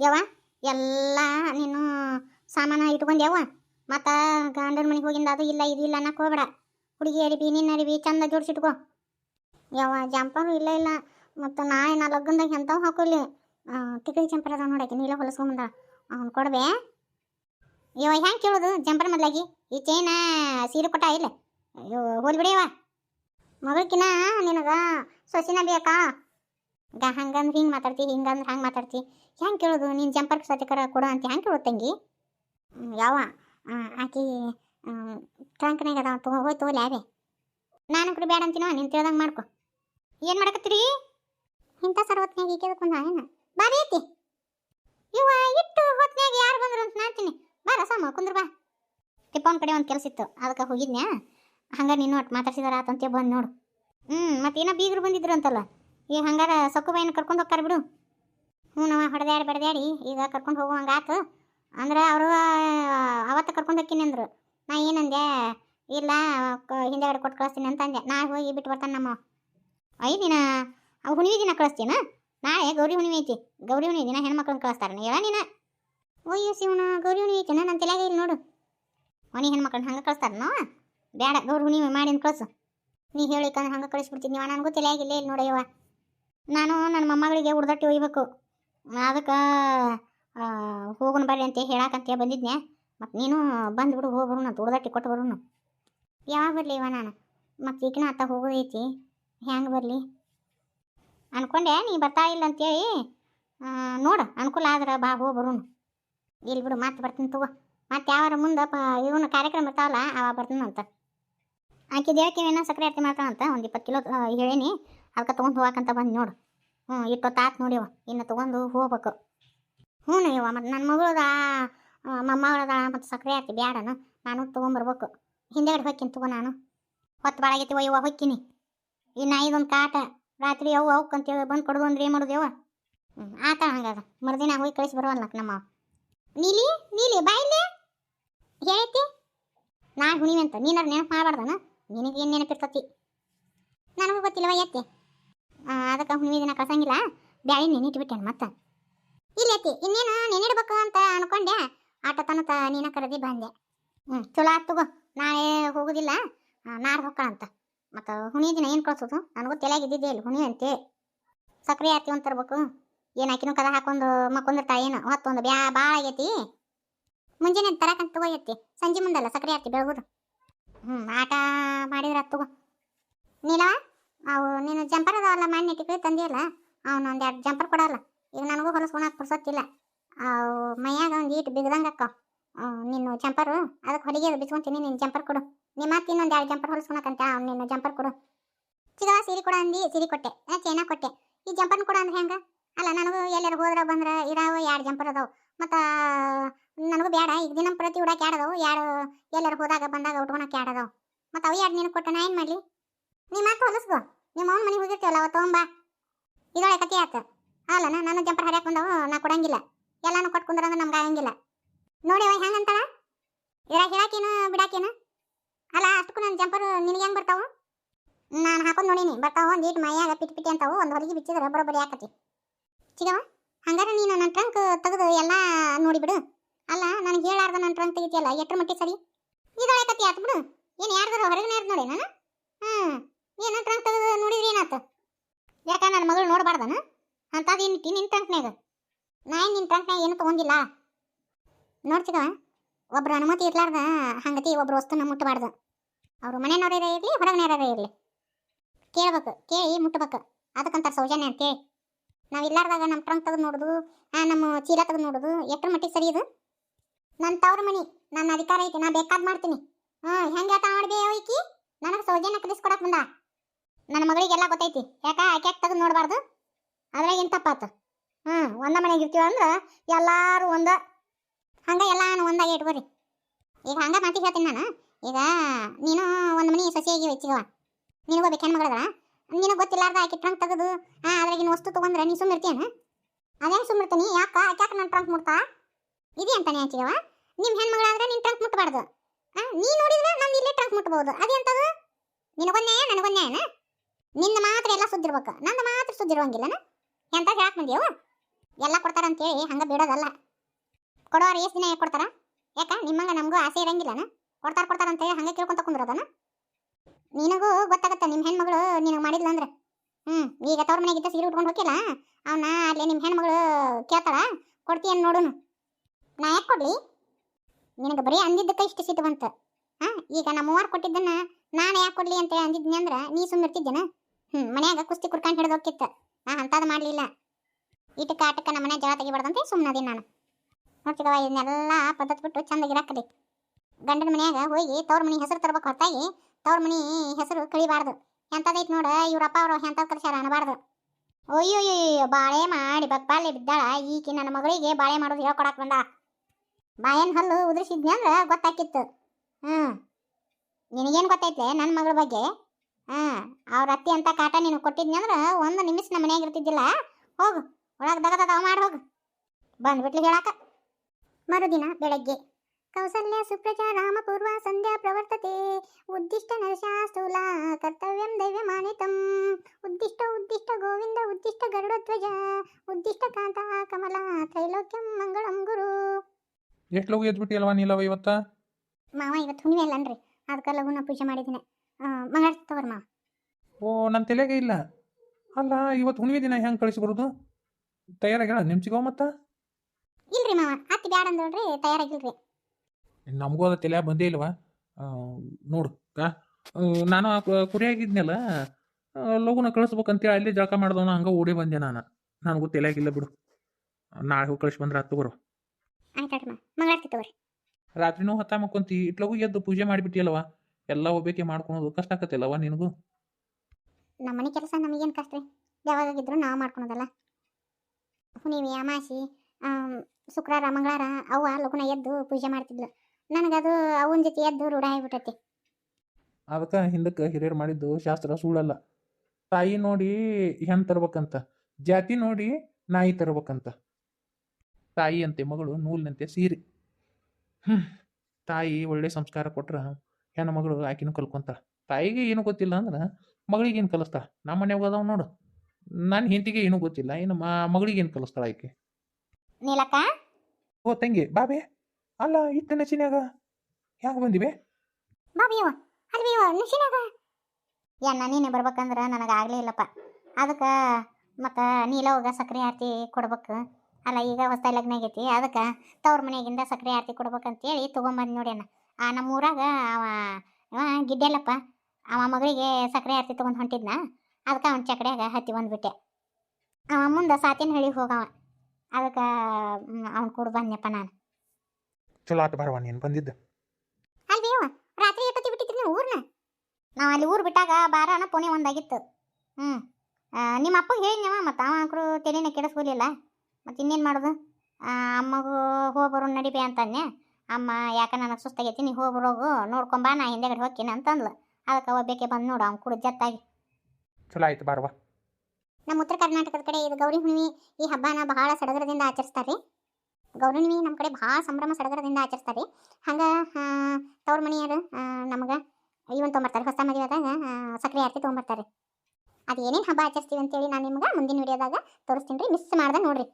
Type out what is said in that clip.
ಯವ್ವ, ಎಲ್ಲ ನೀನು ಸಾಮಾನು ಇಟ್ಕೊಂಡ್ಯಾವ ಮತ್ತು ಗಂಡನ ಮನೆಗೆ ಹೋಗಿಂದ ಅದು ಇಲ್ಲ, ಇದು ಇಲ್ಲ ಅನ್ನಕ್ಕೆ ಹೋಗ್ಬೇಡ. ಹುಡುಗಿ ಅರಿಬಿ ನಿನ್ನ ಅರಿಬಿ ಚಂದ ಜೋಡಿಸಿಟ್ಕೋ ಯಾವ ಜಂಪರು ಇಲ್ಲ ಇಲ್ಲ. ಮತ್ತು ನಾಳೆ ನಾ ಲಗ್ನದಾಗ ಎಂಥವು ಹಾಕೊಲ್ಲಿ ತಿಕ್ಕಡಿ ಜಂಪರ್ ಅದಾವ ನೋಡಕ್ಕೆ ನೀಲ ಹೊಲಸ್ಕೊಂಬಂದ ಅವ್ನು ಕೊಡ್ಬೇ? ಯವ್ವ, ಹೆಂಗೆ ಕೇಳೋದು ಜಂಪರ್ ಮೊದಲಾಗಿ? ಈ ಚೈನ ಸೀರೆ ಕೊಟ್ಟ ಇಲ್ಲ? ಅಯ್ಯೋ ಹೋಲ್ಬಿಡಿಯವ ಮಗಳಕಿನ ನಿನಗ ಸೊಸಿನ ಬೇಕಾ? ಗ ಹಂಗಂದ್ರೆ ಹಿಂಗೆ ಮಾತಾಡ್ತಿ, ಹಿಂಗಂದ್ರೆ ಹಂಗೆ ಮಾತಾಡ್ತಿ. ಹೆಂಗೆ ಕೇಳೋದು? ನೀನು ಜಂಪರ್ ಸತ್ಯಕರ ಕೊಡು ಅಂತ ಹೆಂಗೆ ಕೇಳೋ ತಂಗಿ? ಯಾವ? ಆಕಿ ಟ್ರಂಕ್ನಾಗ ಅದಾವ ತಗೋ ಹೋಯ್ತು ಲ್ಯಾಬೆ ನಾನು ಕೂಡ ಬೇಡ ಅಂತೀನೋ? ನೀನು ತಿಳ್ದಂಗೆ ಮಾಡ್ಕೊ. ಏನು ಮಾಡಕತ್ತೀರಿ? ಇಂಥ ಸರ್ವತ್ನಾಗ ಈಕೆದಕ್ಕೊಂದು ಏನು ಬಾರಿ ಐತಿ ಇವ ಇಟ್ಟು ಹೊತ್ನಾಗ ಯಾರು ಬಂದ್ರು ಅಂತ ನಾಡ್ತೀನಿ ಬಾರ ಸಮ ಕುಂದ್ರ ಬಾ. ತಿಪ್ಪವನ ಕಡೆ ಒಂದು ಕೆಲಸ ಇತ್ತು. ಅದಕ್ಕೆ ಹೋಗಿದ್ನ್ಯಾ? ಹಂಗ ನೀನು ಒಟ್ಟು ಮಾತಾಡ್ಸಿದಾರ ಆತಂತೆ ಬಂದು ನೋಡು. ಹ್ಞೂ ಮತ್ತೇನೋ ಬೀಗರು ಬಂದಿದ್ರು ಅಂತಲ್ಲ. ಈಗ ಹಂಗಾರ ಸೊಕ್ಕುಬಾಯಿನ ಕರ್ಕೊಂಡು ಹೋಗ್ತಾರ ಬಿಡು. ಹ್ಞೂ ನಾವು ಹೊಡೆದಾಡಿ, ಬಡ್ದಾಡಿ, ಈಗ ಕರ್ಕೊಂಡು ಹೋಗುವಂಗಾತು ಅಂದ್ರೆ ಅವರು ಅವತ್ತು ಕರ್ಕೊಂಡು ಹೋಗ್ತೀನಿ ಅಂದರು. ನಾ ಏನಂದೆ ಇಲ್ಲ ಹಿಂದೆಗಡೆ ಕೊಟ್ಟು ಕಳಿಸ್ತೀನಿ ಅಂತ ಅಂದೆ. ನಾ ಹೋಗಿ ಬಿಟ್ಟು ಬರ್ತಾನೆ ನಮ್ಮ ಐ ದಿನ ಅವು ಹುಣ್ಣಿಮೆ ದಿನ ಕಳಿಸ್ತೀನ ನಾಳೆ ಗೌರಿ ಹುಣ್ಣಿಮೆ ಐತಿ. ಗೌರಿ ಹುಣ್ಣಿಮೆ ದಿನ ಹೆಣ್ಮಕ್ಳನ್ನ ಕಳಿಸ್ತಾರೆ ಹೇಳ ನೀನ? ಓಯ್ಯೋ ಶಿವನ ಗೌರಿ ಹುಣ್ಣಿಮೆ ಐತಿ ನನ್ನ ತಲೆಯಾಗ ಇಲ್ಲಿ ನೋಡು. ಮನೆ ಹೆಣ್ಮಕ್ಳನ್ನ ಹಂಗೆ ಕಳಿಸ್ತಾರೆ ನಾವು ಬೇಡ ಗೌರಿ ಹುಣ್ಣಿಮೆ ಮಾಡಿ ಕಳ್ಸು ಕಳಿಸು. ನೀ ಹೇಳಿಕಂದ್ರೆ ಹಂಗೆ ಕಳಿಸ್ಬಿಡ್ತೀನಿ ನೀವು ನನಗೂ ತಲೆಯಾಗಿಲ್ಲ ಇಲ್ಲಿ ನೋಡಯ್ಯವ ನಾನು ನನ್ನ ಮೊಮ್ಮಗಳಿಗೆ ಉಡ್ದಟ್ಟಿ ಒಯ್ಬೇಕು. ಅದಕ್ಕೆ ಹೋಗೋಣ ಬರ್ರಿ ಅಂತ ಹೇಳಾಕಂತ ಬಂದಿದ್ನೆ ಮತ್ತು ನೀನು ಬಂದ್ಬಿಡು ಹೋಗಿ ಬರೋಣ, ಅಂತ ಉಡ್ದಟ್ಟಿ ಕೊಟ್ಟು ಬರೋಣ. ಯಾವಾಗ ಬರಲಿ ಇವ ನಾನು? ಮತ್ತು ಈಗಿನ ಅತ್ತ ಹೋಗೋದೈತಿ ಹೆಂಗೆ ಬರಲಿ? ಅನ್ಕೊಂಡೆ, ನೀ ಬರ್ತಾ ಇಲ್ಲ ಅಂತೇಳಿ ನೋಡು, ಅನುಕೂಲ ಆದ್ರೆ ಬಾ, ಹೋಗಿ ಬರೋಣ. ಇಲ್ಲಿ ಬಿಡು ಮತ್ತೆ ಬರ್ತೀನಿ ತಗೋ. ಮತ್ತು ಯಾವಾರ ಮುಂದೆ ಪ, ಇವನು ಕಾರ್ಯಕ್ರಮ ಇರ್ತಾವಲ್ಲ, ಅವಾಗ ಬರ್ತೀನಂತ ಆಕೆ ದೇವಕ್ಕೆ ಏನೋ ಸಕ್ಕರೆ ಆರತಿ ಮಾಡ್ತಾನಂತ ಒಂದು ಇಪ್ಪತ್ತು ಕಿಲೋ ಹೇಳೀನಿ ಅದಕ್ಕೆ ತೊಗೊಂಡು ಹೋಗಕ್ಕಂತ ಬಂದು ನೋಡು. ಹ್ಞೂ ಇಪ್ಪತ್ತಾತು ನೋಡಿವ ಇನ್ನು ತೊಗೊಂಡು ಹೋಗ್ಬೇಕು. ಹ್ಞೂ ಇವ ಮತ್ತು ನನ್ನ ಮಗಳದ ಮೊಮ್ಮಗಳದ ಮತ್ತು ಸಕ್ಕರೆ ಆಯ್ತು ಬ್ಯಾಡನು. ನಾನು ತೊಗೊಂಬರ್ಬೇಕು ಹಿಂದೆಗಡೆ ಹೊಕ್ಕಿನಿ ತಗೋ ನಾನು. ಹೊತ್ತು ಬಾಳಾಗೈತಿ ಇವ ಹೊಕ್ಕಿನಿ. ಇನ್ನು ಐದೊಂದು ಕಾಟ ರಾತ್ರಿ ಅವು ಅವಕ್ಕೆ ಬಂದು ಕೊಡೋದು ಅಂದ್ರೆ ಏನು ಮಾಡೋದೇವ ಹ್ಞೂ ಆತ ಹಂಗಾದ ಮರುದಿನ ಹೋಗಿ ಕಳಿಸಿ ಬರುವಲ್ಲ ನಮ್ಮ ನೀಲಿ ನೀಲಿ ಬಾಯಿಲಿ ಹೇಳೈತಿ. ನಾ ಹುಣಿವೆ ಅಂತ ನೀನಾರು ನೆನಪು ಮಾಡಬಾರ್ದನ? ನಿನಗೆ ಏನು ನೆನಪಿರ್ತತಿ? ನನಗೂ ಗೊತ್ತಿಲ್ಲವ ಎತ್ತೆ. ಅದಕ್ಕೆ ಹುಣ್ಣಿಮೆ ದಿನ ಕಳ್ಸಂಗಿಲ್ಲ. ಬ್ಯಾಳಿ ನೆನಿಟ್ಬಿಟ್ಟೇನು ಮತ್ತೆ. ಇಲ್ಲೈತಿ ಇನ್ನೇನು ನೆನಿಡ್ಬೇಕು ಅಂತ ಅನ್ಕೊಂಡೆ ಆಟೋ ತನಕ ನೀನ ಕರೆದಿ ಬಂದೆ. ಹ್ಞೂ ಚಲೋ ಆತ್ ತಗೋ, ನಾಳೆ ಹೋಗೋದಿಲ್ಲ. ನಾಡ್ದು ಹೋಗ್ಕಳಂತ ಮತ್ತು ಹುಣಿ ದಿನ ಏನು ಕಳ್ಸೋದು? ನನಗೂ ತಲೆಯಾಗಿದ್ದಿದ್ದೆ ಇಲ್ಲಿ ಹುಣಿ ಅಂತೆ. ಸಕ್ರೆ ಆರ್ತಿ ಅಂತ ತರ್ಬೇಕು. ಏನು ಹಾಕಿನೂ ಕದ ಹಾಕೊಂಡು ಮಕ್ಕೊಂದಿರ್ತಾಳೆ ಏನು? ಹೊತ್ತೊಂದು ಬ್ಯಾ ಭಾಳ ಆಗೈತಿ. ಮುಂಜಾನೆ ತರಕಂತ ತಗೋ ಎತ್ತಿ ಸಂಜೆ ಮುಂದಲ್ಲ ಸಕ್ರೆ ಆರ್ತಿ ಬೆಳಗೋದು. ಹ್ಞೂ ಆಟ ಮಾಡಿದ್ರೆ ತಗೋ. ನೀಲ? ಅವು ನೀನು ಜಂಪರ್ ಅದಾವಲ್ಲ ಮಣ್ಣು ನೆಟ್ಟಿಗೆ ತಂದಿಯಲ್ಲ, ಅವನು ಒಂದು ಎರಡು ಜಂಪರ್ ಕೊಡಲ್ಲ. ಈಗ ನನಗೂ ಹೊಲಸ್ಕೊಳಕ್ಕೆ ಪುರ್ಸೊತ್ತಿಲ್ಲ ಅವು ಮೈಯಾಗ ಒಂದು ಈಟು ಬಿಗ್ದಂಗೆ ಅಕ್ಕ. ನಿನ್ನ ಜಂಪರು ಅದಕ್ಕೆ ಹೊಲಿಗೆ ಅದು ಬಿಚ್ಕೊಂತೀನಿ ನಿನ್ನ ಜಂಪರ್ ಕೊಡು. ನೀ ಮತ್ತೆ ಇನ್ನೊಂದು ಎರಡು ಜಂಪರ್ ಹೊಲಸ್ಕೊಳಕಂತ ಅವ್ನು ನಿನ್ನ ಜಂಪರ್ ಕೊಡು. ಚಿಗವ, ಸೀರೆ ಕೊಡ ಅಂದು, ಸೀರೆ ಕೊಟ್ಟೆ. ಚೈನಾ ಕೊಟ್ಟೆ. ಈ ಜಂಪರ್ನ ಕೊಡ ಅಂದ್ರೆ ಹೆಂಗೆ? ಅಲ್ಲ, ನನಗೂ ಎಲ್ಲಾರು ಹೋದ್ರೆ ಬಂದ್ರೆ ಇದಾವ, ಎರಡು ಜಂಪರ್ ಅದಾವು. ಮತ್ತು ನನಗೂ ಬೇಡ ಈಗ ದಿನ ಪ್ರತಿ ಉಡಕ್ಕೆ ಎರಡು ಅದಾವು? ಎರಡು ಎಲ್ಲಾರು ಹೋದಾಗ ಬಂದಾಗ ಉಟ್ಕೊಳಕ್ಕೆ ಎರಡು ಮತ್ತು ಅವು ಎರಡು ನೀನು ಕೊಟ್ಟು ನಾ ಏನು ಮಾಡಲಿ? ನೀ ಮತ್ತೆ ಹೊಲಸ್ಕೋ. ನಿಮ್ಮ ಮನೆಗೆ ಹೋಗಿರ್ತೀವಲ್ಲ, ಅವ ತೊಗೊಂಬಾ. ಇದೊಳೆ ಕತೆ ಆತ. ಅಲ್ಲ ನಾನು ಜಂಪರ್ ಹರಿಯಕ್ ಬಂದವ, ನಾ ಕೊಡಂಗಿಲ್ಲ. ಎಲ್ಲಾನು ಕೊಟ್ಟು ಕುಂದ್ರಂದ್ರೆ ನಮ್ಗೆ ಆಗಂಗಿಲ್ಲ. ನೋಡಿ ಅವ ಹೆಂಗಂತಾಳ ಇರ ಹೇಳಾಕೇನು, ಬಿಡಾಕೇನು? ಅಲ್ಲ, ಅಷ್ಟಕ್ಕೂ ನನ್ನ ಜಂಪರ್ ನಿನಗೆ ಹೆಂಗೆ ಬರ್ತಾವು? ನಾನು ಹಾಕೊಂಡು ನೋಡೀನಿ. ಬರ್ತಾವ ಒಂದು ಈಟ್ ಮೈಯಾಗ ಪಿಟಿ ಪಿಟಿ ಅಂತಾವು, ಒಂದು ಹೊಲಿಗೆ ಬಿಚ್ಚಿದ್ರೆ ಬರೋಬ್ಬರಿ ಆಕತಿ. ಚಿಗವ ಹಂಗಾರೆ ನೀನು ನನ್ನ ಟ್ರಂಕ್ ತೆಗೆದು ಎಲ್ಲ ನೋಡಿಬಿಡು ಅಲ್ಲ, ನನಗೆ ಹೇಳಾರ್ದ ನನ್ನ ಟ್ರಂಕ್ ತೆಗಿತಿಯಲ್ಲ, ಎಟ್ರ ಮಟ್ಟಿ ಸರಿ? ಇದೊಳೆ ಕತಿ ಆತು ಬಿಡು. ಏನು ಯಾರ್ದಾರು ಹೊರಗನೆ ಇರ್ದು ನೋಡಿ ನಾನು? ಹ್ಞೂ ನೀನು ಟ್ರಂಕ್ ತೆಗೆದು ನೋಡಿದ್ರಿ ಏನಾತ ಯಾಕ ನನ್ನ ಮಗಳು ನೋಡಬಾರ್ದನ? ಅಂಥದ್ದು ಏನು ನಿನ್ನ ಟ್ರಂಕ್ನಾಗ ನಾ ಏನು ನಿನ್ನ ಟ್ರಂಕ್ನಾಗ ಏನು ತೊಗೊಂಡಿಲ್ಲ. ನೋಡ್ತಿದ ಒಬ್ರು ಅನುಮತಿ ಇರ್ಲಾರ್ದ, ಹಂಗತಿ ಒಬ್ರು ವಸ್ತುನ ಮುಟ್ಟಬಾರ್ದು ಅವರು ಮನೆಯವ್ರೇ ಇರಲಿ ಹೊರಗನೆಯವರೇ ಇರಲಿ. ಕೇಳ್ಬೇಕು, ಕೇಳಿ ಮುಟ್ಟಬೇಕು ಅದಕ್ಕಂತಾರೆ ಸೌಜನ್ಯ ಅಂತೇಳಿ ನಾವು ಇಲ್ಲಾರ್ದಾಗ ನಮ್ಮ ಟ್ರಂಕ್ ತೆಗೆದು ನೋಡೋದು ನಮ್ಮ ಚೀಲ ತೆಗೆದು ನೋಡೋದು ಎಷ್ಟ್ರ ಮಟ್ಟಿಗೆ ಸರಿ ಇದು? ನನ್ನ ತವ್ರ ಮನೆ, ನನ್ನ ಅಧಿಕಾರ ಐತಿ, ನಾ ಬೇಕಾದ್ ಮಾಡ್ತೀನಿ. ಹಾಂ ಹೆಂಗೆ ಆಟ ಮಾಡ್ಬೇ ಐಕಿ ನನಗೆ ಸೌಜನ್ಯ ಕಲಿಸ್ಕೊಡಕ್ ಬಂದ. ನನ್ನ ಮಗಳಿಗೆಲ್ಲ ಗೊತ್ತೈತಿ. ಯಾಕ? ಆಕೆ ತೆಗೆದು ನೋಡಬಾರ್ದು? ಅದ್ರಾಗ ಏನು ತಪ್ಪಾತು. ಹ್ಞೂ ಒಂದ ಮನೆಗೆ ಇರ್ತೀವಿ ಅಂದ್ರೆ ಎಲ್ಲರೂ ಒಂದ. ಹಂಗೆ ಎಲ್ಲಾನು ಒಂದಾಗಿ ಇಟ್ಕೋರಿ ಈಗ ಹಂಗೆ ಮಾತಿ ಹೇಳ್ತೀನಿ ನಾನು. ಈಗ ನೀನು ಒಂದು ಮನೆ ಸಸಿಯಾಗಿ ಹೆಚ್ಚಿಗವ ನಿನಗೂ ಬೇಕು ಹೆಣ್ಮಗಳದ ನಿನಗೆ ಗೊತ್ತಿಲ್ಲಾರ್ದ ಆಕೆ ಟ್ರಂಕ್ ತೆಗೆದು, ಹಾಂ, ಅದ್ರಾಗಿನ ವಸ್ತು ತೊಗೊಂಡ್ರೆ ನೀ ಸುಮ್ಮಿರ್ತೀಯನ ಅದೇನು ಸುಮ್ಮಿರ್ತೀನಿ ಯಾಕೆ? ಯಾಕೆ ನನ್ನ ಟ್ರಂಕ್ ಮುಟ್ತಾ ಇದೆ ಅಂತಾನೆ ಹಚ್ಚಿಗವ ನಿಮ್ಮ ಹೆಣ್ಮಗಳಾದ್ರೆ ನಿನ್ನ ಟ್ರಂಕ್ ಮುಟ್ಟಬಾರ್ದು ಹಾಂ ನೀ ನೋಡಿದ್ರೆ ನಾನು ಇಲ್ಲೇ ಟ್ರಂಕ್ ಮುಟ್ಬೋದು. ಅದೇಂತದು? ನಿನಗೊಂದು ನ್ಯಾಯ, ನನಗೊಂದು ನ್ಯಾಯನ? ನಿಂದ ಮಾತ್ರ ಎಲ್ಲ ಸುದ್ದಿರ್ಬೇಕು. ನಂದು ಮಾತ್ರ ಸುದ್ದಿರುವಂಗಿಲ್ಲನ ಎಂತ ಹೇಳಕ್ ಬಂದಿಯವ ಎಲ್ಲ ಕೊಡ್ತಾರ ಅಂತೇಳಿ ಹಂಗೆ ಬಿಡೋದಲ್ಲ. ಕೊಡೋರು ಎಷ್ಟು ದಿನ ಯಾಕೆ ಕೊಡ್ತಾರ? ಯಾಕ? ನಿಮ್ಮಂಗ ನಮಗೂ ಆಸೆ ಇರಂಗಿಲ್ಲನ ಕೊಡ್ತಾರ ಕೊಡ್ತಾರ ಹಂಗೆ ಕೇಳ್ಕೊಂತ ಕುಂದ್ರದನ? ನಿನಗೂ ಗೊತ್ತಾಗತ್ತೆ ನಿಮ್ಮ ಹೆಣ್ಮಗಳು ನಿನಗೆ ಮಾಡಿಲ್ಲ ಅಂದ್ರೆ. ಹ್ಞೂ ಈಗ ತವ್ರ ಮನೆಗಿದ್ದ ಸೀರೆ ಉಟ್ಕೊಂಡು ಹೋಗಿಲ್ಲ ಅವನ ಅಲ್ಲಿ ನಿಮ್ಮ ಹೆಣ್ಮಗಳು ಕೇಳ್ತಾಳ? ಕೊಡ್ತೀಯನ್ ನೋಡುನು. ನಾ ಯಾಕೆ ಕೊಡ್ಲಿ? ನಿನಗೆ ಬರೀ ಅಂದಿದ್ದಕ್ಕೆ ಇಷ್ಟು ಸಿಟ್ಟು ಬಂತ. ಹಾ, ಈಗ ನಮ್ಮ ಮೂವಾರು ಕೊಟ್ಟಿದ್ದನ್ನ ನಾನು ಯಾಕೆ ಕೊಡ್ಲಿ ಅಂತೇಳಿ ಅಂದಿದ್ನಿ ಅಂದ್ರೆ ನೀ ಸುಮ್ಮನಿರ್ತಿದ್ದೇನ ಹ್ಞೂ ಮನ್ಯಾಗ ಕುಸ್ತಿ ಕುರ್ಕೊಂಡು ಹಿಡಿದು ಹೋಗ್ತಿತ್ತು. ನಾ ಅಂಥದ್ದು ಮಾಡಲಿಲ್ಲ. ಇಟ್ಟು ಕಾಟಕ್ಕೆ ನಮ್ಮ ಮನೆ ಜಗಳ ತೆಗಿಬಾರ್ದಂತೆ ಸುಮ್ಮನದೀನಿ ನಾನು. ನೋಡ್ತಿಗವ ಇದನ್ನೆಲ್ಲ ಪದ್ಧತಿ ಬಿಟ್ಟು ಚಂದಾಗಿರಾಕಲಿ ಗಂಡನ ಮನ್ಯಾಗ ಹೋಗಿ ತವ್ರ ಮನೆ ಹೆಸರು ತರ್ಬೇಕು ಹೊರತಾಗಿ ತವ್ರ ಮನೆ ಹೆಸರು ಕಳಿಬಾರ್ದು. ಎಂಥದೈತಿ ನೋಡ ಇವ್ರಪ್ಪ ಅವರು ಎಂಥದ್ದು ಕಲಿಸ್ಯಾರ ಅನ್ನಬಾರ್ದು. ಅಯ್ಯೋಯ್ಯೋ ಬಾಳೆ ಮಾಡಿ ಬಕ್ಪಾಲೆ ಬಿದ್ದಾಳ. ಈಕಿ ನನ್ನ ಮಗಳಿಗೆ ಬಾಳೆ ಮಾಡೋದು ಹೇಳ್ಕೊಡಕ್ ಬಂದ. ಬಾಯನ್ ಹಲ್ಲು ಉದುರಿಸಿದ್ನಿ ಅಂದ್ರೆ ಗೊತ್ತಾಕಿತ್ತು. ಹ್ಞೂ ನಿನಗೇನು ಗೊತ್ತೈತೆ ನನ್ನ ಮಗಳ ಬಗ್ಗೆ? ಹಾಂ ಅವ್ರ ಅತ್ತಿ ಅಂತ ಕಾಟ ನೀನು ಕೊಟ್ಟಿದ್ನಿ ಅಂದ್ರೆ ಒಂದು ನಿಮಿಷ ನಮ್ಮ ಮನ್ಯಾಗ ಇರ್ತಿದ್ದಿಲ್ಲ. ಹೋಗು ಒಳಗೆ ದಗದ ಮಾಡಿ ಹೋಗು. ಬಂದ್ಬಿಟ್ಲಿ ಹೇಳಾಕ. ಮರುದಿನ ಬೆಳಗ್ಗೆ. ಕೌಸಲ್ಯ ಸುಪ್ರಜಾ ರಾಮಪೂರ್ವ ಸಂಧ್ಯಾ ಪ್ರವರ್ತತೆ. ಉದ್ದಿಷ್ಟ ನರಶಾಸ್ತೂಲ ಕರ್ತವ್ಯಂ ದೈವ್ಯಮಾನಿತಂ. ಉದ್ದಿಷ್ಟ ಉದ್ದಿಷ್ಟ ಗೋವಿಂದ ಉದ್ದಿಷ್ಟ ಗರುಡಧ್ವಜ. ಉದ್ದಿಷ್ಟ ಕಾಂತ ಕಮಲ ತ್ರೈಲೋಕ್ಯಂ ಮಂಗಳಂ ಗುರು. ಎಷ್ಟು ಲಗು ಎದ್ಬಿಟ್ಟಿಯಲ್ವ ನೀಲವ ಇವತ್ತ? ಮಾವ ಇವತ್ತು ಹುಣ್ಣಿಮೆ ಅಲ್ಲನ್ರಿ. ಅದಕ್ಕೆ ಲಘುನ ಪೂಜೆ ಮಾಡಿದ್ದೀನಿ. ಮಂಗಳ ತಗೋರ್ ಮಾವ. ಓ ನನ್ನ ತಲೆಗೆ ಇಲ್ಲ. ಅಲ್ಲ ಇವತ್ತು ಹುಣ್ಣಿಮೆ ದಿನ ಹೆಂಗೆ ಕಳಿಸ್ಬರೋದು ತಯಾರಾಗ್ಯಾಳ? ನಿಮ್ಚಿಗೋ ಮತ್ತ? ಇಲ್ರಿ ಮಾವ ಅತ್ತಿ ಬ್ಯಾಡ ಅಂದೋಳ್ರಿ ತಯಾರಾಗಿಲ್ರಿ. ನಮಗೂ ಅದು ತಲೆ ಬಂದೇ ಇಲ್ವಾ? ಆ, ನೋಡು ಕಾ ಆ, ನಾನು ಆ ಕು- ಕುರಿಯಾಗಿದ್ನಲ್ಲ ಆ, ಲಘುನ ಕಳಿಸ್ಬೇಕಂತೇಳಿ ಅಲ್ಲಿ ಜಳಕ ಮಾಡ್ದವನ ಹಂಗೆ ಓಡಿ ಬಂದೆ ನಾನು. ನನಗೂ ತಲೆಯಾಗಿಲ್ಲ ಬಿಡು. ನಾಳೆ ಹೋಗಿ ಕಳಿಸಿ ಬಂದ್ರೆ ಹತ್ತು ಬರು ಆಯ್ತಾಡ್ರಿ ಮಾ ಮಂಗಳಾರತಿ ತಗೋರಿ. ರಾತ್ರಿನೂ ಹತ್ತ ಮಕ್ಕೊಂತಿ ಇಟ್ಲಗು ಎದ್ದು ಪೂಜೆ ಮಾಡಿಬಿಟ್ಟಿಯಲ್ವ ಎಲ್ಲ ಒಬ್ಬಕ್ಕೆ ಮಾಡ್ಕೊಳೋದು ಕಷ್ಟ ಆಕತ್ತಿಲ್ಲವ ನಿನಗೂ? ನಮ್ಮ ಮನೆ ಕೆಲಸ ನಮಗೇನು ಕಷ್ಟ ರೀ? ಯಾವಾಗಿದ್ರು ನಾವು ಮಾಡ್ಕೊಳೋದಲ್ಲ. ಹುಣ್ಣಿಮೆ ಅಮಾಸಿ ಶುಕ್ರವಾರ ಮಂಗಳವಾರ ಅವ್ವ ಲಗುನ ಎದ್ದು ಪೂಜೆ ಮಾಡ್ತಿದ್ಲು. ನನಗದು ಅವನ ಜೊತೆ ಎದ್ದು ರೂಢ ಆಗಿಬಿಟ್ಟೈತಿ. ಅದಕ್ಕೆ ಹಿಂದಕ್ಕೆ ಹಿರಿಯರು ಮಾಡಿದ್ದು ಶಾಸ್ತ್ರ ಸುಳ್ಳಲ್ಲ. ತಾಯಿ ನೋಡಿ ಹೆಣ್ ತರ್ಬೇಕಂತ ಜಾತಿ ನೋಡಿ ನಾಯಿ ತರ್ಬೇಕಂತ. ತಾಯಿ ಅಂತೆ ಮಗಳು ನೂಲಿನಂತೆ ಸೀರೆ. ಹ್ಞೂ ತಾಯಿ ಒಳ್ಳೆ ಸಂಸ್ಕಾರ ಕೊಟ್ರೆ ಹೆಣ್ಣು ಮಗಳು ಆಕಿನೂ ಕಲ್ಕೊಂತಾಳ. ತಾಯಿಗೆ ಏನು ಗೊತ್ತಿಲ್ಲ ಅಂದ್ರೆ ಮಗಳಿಗೆ ಏನು ಕಲಿಸ್ತಾಳ? ನಮ್ಮ ಮನ್ಯಾಗ ಅದಾವ ನೋಡು. ನನ್ನ ಹೆಂಡತಿಗೆ ಏನೂ ಗೊತ್ತಿಲ್ಲ. ಇನ್ನು ಮಗಳಿಗೆ ಏನು ಕಲಿಸ್ತಾಳ ಆಕೆ? ನೀಲಕ್ಕ? ಓ ತಂಗಿ ಬಾಬೆ ಅಲ್ಲ ಇತ್ತ ನಚಿನ್ಯಾಗ ಯಾಕೆ ಬಂದಿವೆ ಬಾಬಿಯವ ಅಲ್ವಿಯವ ನಿಶಿನಾಗ ಎನ್ನ ನೀನೆ ಬರ್ಬೇಕಂದ್ರೆ ನನಗೆ ಆಗಲೇ ಇಲ್ಲಪ್ಪ. ಅದಕ್ಕೆ ಮತ್ತು ನೀಲವಾಗ ಸಕ್ಕರೆ ಆರತಿ ಕೊಡ್ಬೇಕು. ಅಲ್ಲ ಈಗ ಹೊಸ ಲಗ್ನ ಆಗೈತಿ. ಅದಕ್ಕೆ ತವ್ರ ಮನೆಯಾಗಿಂದ ಸಕ್ಕರೆ ಆರತಿ ಕೊಡ್ಬೇಕಂತೇಳಿ ತೊಗೊಂಬಂದು ನೋಡಿ ಅಣ್ಣ ನಮ್ಮ ಊರಾಗ ಅವ ಅವ ಗಿಡ್ಡೆಲ್ಲಪ್ಪ ಅವ ಮಗಳಿಗೆ ಸಕ್ಕರೆ ಆರತಿ ತೊಗೊಂಡು ಹೊಂಟಿದ್ನ. ಅದಕ್ಕೆ ಅವನ ಚಕಡ್ಯಾಗ ಹತ್ತಿ ಬಂದ್ಬಿಟ್ಟೆ. ಅವ ಮುಂದೆ ಸಾತಿನ ಹಳ್ಳಿಗೆ ಹೋಗವ. ಅದಕ್ಕೆ ಅವ್ನು ಕೂಡ ಬಂದ್ನಪ್ಪ ನಾನು. ಚಲೋ ಆತು ಬರವ ನೀನು ಬಂದಿದ್ದ. ಅಲ್ವೇವ ರಾತ್ರಿ ಎಷ್ಟೊತ್ತಿ ಬಿಟ್ಟಿದ್ರಿ ನೀವು ಊರ್ನ? ನಾವು ಅಲ್ಲಿ ಊರು ಬಿಟ್ಟಾಗ ಬಾರಾನ ಪೋಣಿ ಒಂದಾಗಿತ್ತು. ಹ್ಞೂ ನಿಮ್ಮ ಅಪ್ಪಗೆ ಹೇಳಿದ್ನವ ಮತ್ತು ಅವ ಅಂಕರು ತಲೆನ ಕೆಡಿಸ್ಕೊಲಿಲ್ಲ. ಮತ್ತು ಇನ್ನೇನು ಮಾಡೋದು? ಅಮ್ಮಗೂ ಹೋಗಿ ಬರೋಣ ನಡಿಬೆ ಅಂತನ್ನೆ ಅಮ್ಮ ಯಾಕೆ ನನಗೆ ಸುಸ್ತಾಗೈತಿ? ನೀ ಹೋಗಿ ಬರೋಗು ನೋಡ್ಕೊಂಬಾ ನಾ ಹಿಂದೆಗಡೆ ಹೋಗ್ತೀನಿ ಅಂತಂದ್ಲು. ಅದಕ್ಕೆ ಒಬ್ಬೇಕೆ ಬಂದು ನೋಡು ಅವ್ನು ಕೂಡ ಜತ್ತಾಗಿ. ಚಲೋ ಆಯ್ತು ಬಾರವ ನಮ್ಮ ಉತ್ತರ ಕರ್ನಾಟಕದ ಕಡೆ ಇದು ಗೌರಿ ಹುಣ್ಣಿಮೆ ಈ ಹಬ್ಬನ ಬಹಳ ಸಡಗರದಿಂದ ಆಚರಿಸ್ತಾರೆ ಗೌರಿ ಹುಣ್ಣಿಮೆ ನಮ್ಮ ಕಡೆ ಭಾಳ ಸಂಭ್ರಮ ಸಡಗರದಿಂದ ಆಚರಿಸ್ತಾರೆ ಹಂಗೆ ತವ್ರ ಮನೆಯವರು ನಮಗೆ ಇವನ್ ತೊಗೊಂಬರ್ತಾರೆ ಹೊಸ ಮದುವೆದಾಗ ಸಕ್ಕರೆ ಸಕ್ರೆ ಆರತಿ ತೊಗೊಂಬರ್ತಾರೆ ಅದು ಏನೇನು ಹಬ್ಬ ಆಚರಿಸ್ತೀವಿ ಅಂತೇಳಿ ನಾನು ನಿಮ್ಗೆ ಮುಂದಿನ ವಿಡಿಯೋದಾಗ ತೋರಿಸ್ತೀನಿ ರೀ. ಮಿಸ್ ಮಾಡ್ದೆ ನೋಡ್ರಿ.